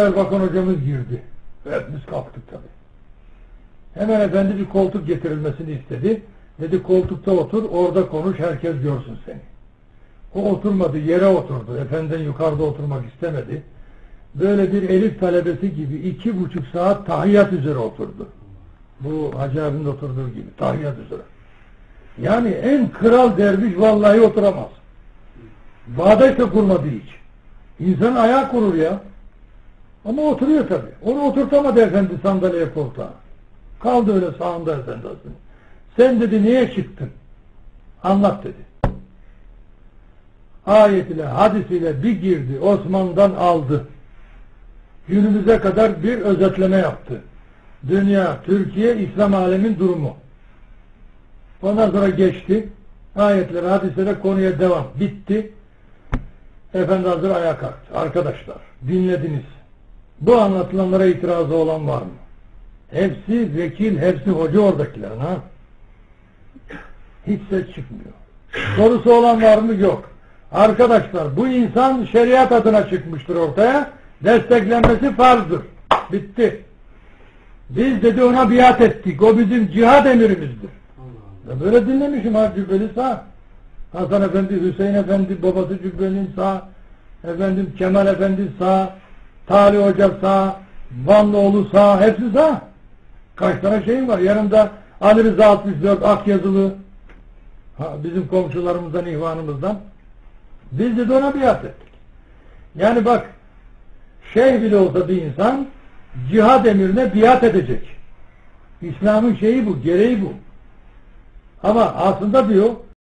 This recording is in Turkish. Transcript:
Erbakan hocamız girdi. Hepimiz kalktık tabi. Hemen efendi bir koltuk getirilmesini istedi. Dedi koltukta otur, orada konuş, herkes görsün seni. O oturmadı, yere oturdu. Efendiden yukarıda oturmak istemedi. Böyle bir elif talebesi gibi iki buçuk saat tahiyyat üzere oturdu. Bu Hacı abinin oturduğu gibi, tahiyyat üzere. Yani en kral derviş vallahi oturamaz. Bağdaş da kurmadı hiç. İnsan ayağa kurur ya. Ama oturuyor tabi. Onu oturtamadı efendi sandalye koltuğa. Kaldı öyle sağında efendi aslında. Sen dedi niye çıktın? Anlat dedi. Ayet ile hadis ile bir girdi. Osman'dan aldı. Günümüze kadar bir özetleme yaptı. Dünya, Türkiye, İslam alemin durumu. Ondan sonra geçti. Ayetler, hadislere konuya devam. Bitti. Efendi Hazır ayağa kalktı. Arkadaşlar dinlediniz. Bu anlatılanlara itirazı olan var mı? Hepsi vekil, hepsi hoca oradakilerin ha. Hiç ses çıkmıyor. Sorusu olan var mı? Yok. Arkadaşlar bu insan şeriat adına çıkmıştır ortaya. Desteklenmesi farzdır. Bitti. Biz dedi ona biat ettik. O bizim cihad emirimizdir. Ben böyle dinlemişim ha Cübbeli sağ. Hasan Efendi, Hüseyin Efendi, babası Cübbeli'nin sağ. Efendim Kemal Efendi sağ. Talih Hoca sağ. Vanlıoğlu sağ. Hepsi sağ. Kaç tane şeyim var. Yanımda Ali Rıza 64 ak yazılı. Ha, bizim komşularımızdan, ihvanımızdan. Biz de ona biat ettik. Yani bak şeyh bile olsa bir insan cihad emrine biat edecek. İslam'ın şeyi bu, gereği bu. Ama aslında diyor